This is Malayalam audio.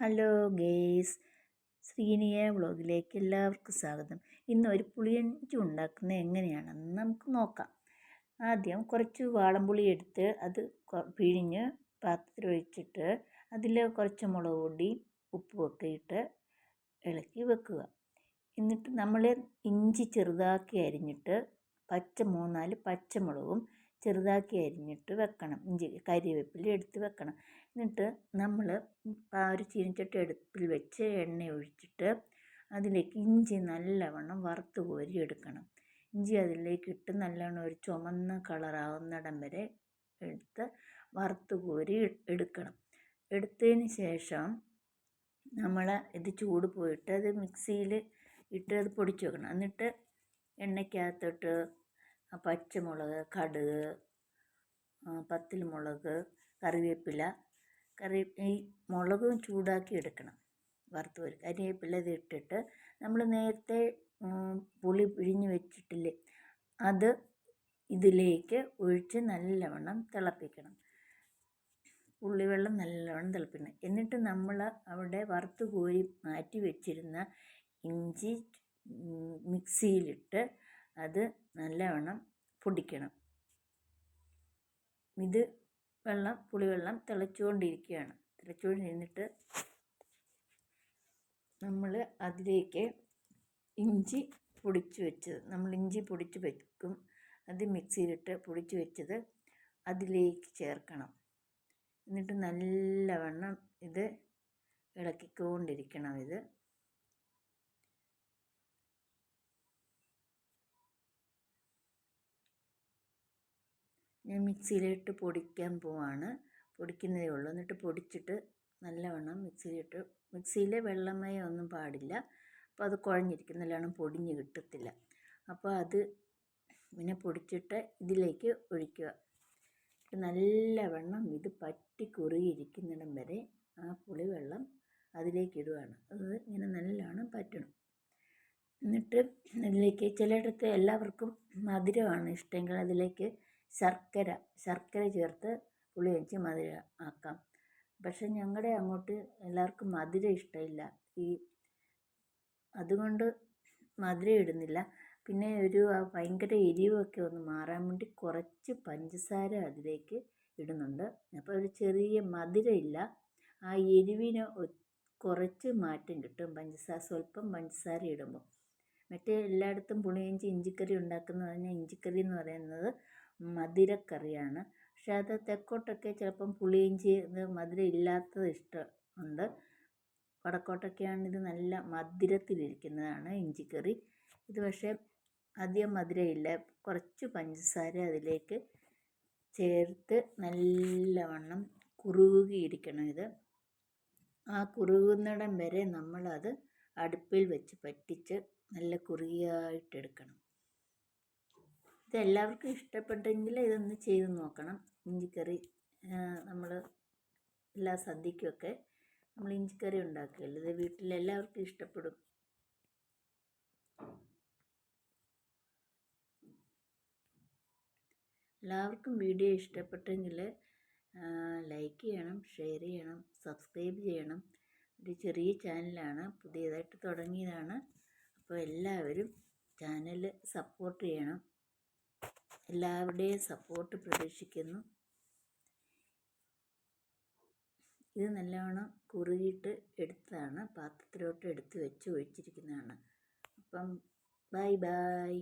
ഹലോ ഗേസ് ശ്രീനിയ വ്ളോഗിലേക്ക് എല്ലാവർക്കും സ്വാഗതം. ഇന്ന് ഒരു പുളിയഞ്ചി ഉണ്ടാക്കുന്നത് എങ്ങനെയാണെന്ന് നമുക്ക് നോക്കാം. ആദ്യം കുറച്ച് വാളംപുളി എടുത്ത് അത് പിഴിഞ്ഞ് പാത്രത്തിൽ ഒഴിച്ചിട്ട് അതിൽ കുറച്ച് മുളക് പൊടി ഉപ്പുമൊക്കെ ഇട്ട് ഇളക്കി വെക്കുക. എന്നിട്ട് നമ്മൾ ഇഞ്ചി ചെറുതാക്കി അരിഞ്ഞിട്ട് പച്ച മൂന്നാൽ പച്ചമുളകും ചെറുതാക്കി അരിഞ്ഞിട്ട് വെക്കണം. ഇഞ്ചി കറിവേപ്പില എടുത്ത് വെക്കണം. എന്നിട്ട് നമ്മൾ ആ ഒരു ചീനച്ചട്ടി അടുപ്പിൽ വെച്ച് എണ്ണ ഒഴിച്ചിട്ട് അതിലേക്ക് ഇഞ്ചി നല്ലവണ്ണം വറുത്ത് കോരി എടുക്കണം. ഇഞ്ചി അതിലേക്ക് ഇട്ട് നല്ലവണ്ണം ഒരു ചുമന്ന കളറാവുന്നിടം വരെ എടുത്ത് വറുത്ത് കോരി എടുക്കണം. എടുത്തതിന് ശേഷം നമ്മൾ ഇത് ചൂട് പോയിട്ട് അത് മിക്സിയിൽ ഇട്ട് അത് പൊടിച്ച് വെക്കണം. എന്നിട്ട് എണ്ണയ്ക്കകത്തോട്ട് പച്ചമുളക് കടുക് പത്തിൽ മുളക് കറിവേപ്പില. കറി ഈ മുളകും ചൂടാക്കി എടുക്കണം. വറുത്ത് വരും കരിവേപ്പില ഇത് ഇട്ടിട്ട് നമ്മൾ നേരത്തെ പുളി പിഴിഞ്ഞ് വെച്ചിട്ടില്ലേ അത് ഇതിലേക്ക് ഒഴിച്ച് നല്ലവണ്ണം തിളപ്പിക്കണം. ഉള്ളിവെള്ളം നല്ലവണ്ണം തിളപ്പിക്കണം. എന്നിട്ട് നമ്മൾ അവിടെ വറുത്ത് കോരി മാറ്റി വെച്ചിരുന്ന ഇഞ്ചി മിക്സിയിലിട്ട് അത് നല്ലവണ്ണം പൊടിക്കണം. ഇത് വെള്ളം പുളിവെള്ളം തിളച്ചുകൊണ്ടിരിക്കുകയാണ്. തിളച്ചുകൊണ്ടിരുന്നിട്ട് നമ്മൾ അതിലേക്ക് ഇഞ്ചി പൊടിച്ച് വെച്ചത് നമ്മൾ ഇഞ്ചി പൊടിച്ച് വെക്കും. അത് മിക്സിയിലിട്ട് പൊടിച്ച് വെച്ചത് അതിലേക്ക് ചേർക്കണം. എന്നിട്ട് നല്ലവണ്ണം ഇത് ഇളക്കിക്കൊണ്ടിരിക്കണം ഇത്. ഞാൻ മിക്സിയിലിട്ട് പൊടിക്കാൻ പോവാണ്. പൊടിക്കുന്നതേ ഉള്ളൂ. എന്നിട്ട് പൊടിച്ചിട്ട് നല്ലവണ്ണം മിക്സിയിലിട്ട് മിക്സിയിലെ വെള്ളമയം ഒന്നും പാടില്ല. അപ്പോൾ അത് കുഴഞ്ഞിരിക്കും. നല്ലവണ്ണം പൊടിഞ്ഞ് കിട്ടത്തില്ല. അപ്പോൾ അത് പിന്നെ പൊടിച്ചിട്ട് ഇതിലേക്ക് ഒഴിക്കുക. നല്ലവണ്ണം ഇത് പറ്റി കുറുകിയിരിക്കുന്നിടം വരെ ആ പുളിവെള്ളം അതിലേക്ക് ഇടുകയാണ് അത് ഇങ്ങനെ നല്ലവണ്ണം പറ്റണം. എന്നിട്ട് അതിലേക്ക് ചിലയിടത്ത് എല്ലാവർക്കും മധുരമാണ് ഇഷ്ടമെങ്കിൽ അതിലേക്ക് ശർക്കര ശർക്കര ചേർത്ത് പുളി വെച്ച് മധുരം ആക്കാം. പക്ഷെ ഞങ്ങളുടെ അങ്ങോട്ട് എല്ലാവർക്കും മധുരം ഇഷ്ടമില്ല. ഈ അതുകൊണ്ട് മധുരം ഇടുന്നില്ല. പിന്നെ ഒരു ഭയങ്കര എരിവൊക്കെ ഒന്ന് മാറാൻ വേണ്ടി കുറച്ച് പഞ്ചസാര അതിലേക്ക് ഇടുന്നുണ്ട്. അപ്പോൾ ഒരു ചെറിയ മധുരം ഇല്ല. ആ എരിവിന് കുറച്ച് മാറ്റം കിട്ടും. പഞ്ചസാര സ്വല്പം പഞ്ചസാര ഇടുമ്പോൾ മറ്റേ എല്ലായിടത്തും പുളിയിഞ്ചി ഇഞ്ചിക്കറി ഉണ്ടാക്കുന്നതിന് ഇഞ്ചിക്കറി എന്ന് പറയുന്നത് മധുരക്കറിയാണ്. പക്ഷെ അത് തെക്കോട്ടൊക്കെ ചിലപ്പം പുളിയിഞ്ചി ഇത് മധുരം ഇല്ലാത്തത് ഇഷ്ടം ഉണ്ട് വടക്കോട്ടൊക്കെയാണ് ഇത് നല്ല മധുരത്തിലിരിക്കുന്നതാണ് ഇഞ്ചിക്കറി. ഇത് പക്ഷേ അധികം മധുരമില്ല. കുറച്ച് പഞ്ചസാര അതിലേക്ക് ചേർത്ത് നല്ലവണ്ണം കുറുകിയിരിക്കണം ഇത്. ആ കുറുകുന്നിടം വരെ നമ്മളത് അടുപ്പിൽ വെച്ച് പറ്റിച്ച് നല്ല കുറുകിയായിട്ടെടുക്കണം. ഇത് എല്ലാവർക്കും ഇഷ്ടപ്പെട്ടെങ്കിൽ ഇതൊന്ന് ചെയ്ത് നോക്കണം. ഇഞ്ചിക്കറി നമ്മൾ എല്ലാ സദ്യക്കുമൊക്കെ നമ്മൾ ഇഞ്ചിക്കറി ഉണ്ടാക്കുകയല്ലേ? ഇത് വീട്ടിലെല്ലാവർക്കും ഇഷ്ടപ്പെടും. എല്ലാവർക്കും വീഡിയോ ഇഷ്ടപ്പെട്ടെങ്കിൽ ലൈക്ക് ചെയ്യണം ഷെയർ ചെയ്യണം സബ്സ്ക്രൈബ് ചെയ്യണം. ഒരു ചെറിയ ചാനലാണ് പുതിയതായിട്ട് തുടങ്ങിയതാണ്. അപ്പോൾ എല്ലാവരും ചാനൽ സപ്പോർട്ട് ചെയ്യണം. എല്ലാവരുടെയും സപ്പോർട്ട് പ്രതീക്ഷിക്കുന്നു. ഇത് നല്ലവണ്ണം കുറുകിയിട്ട് എടുത്തതാണ്. പാത്രത്തിലോട്ട് എടുത്ത് വെച്ച് ഒഴിച്ചിരിക്കുന്നതാണ്. അപ്പം ബൈ ബൈ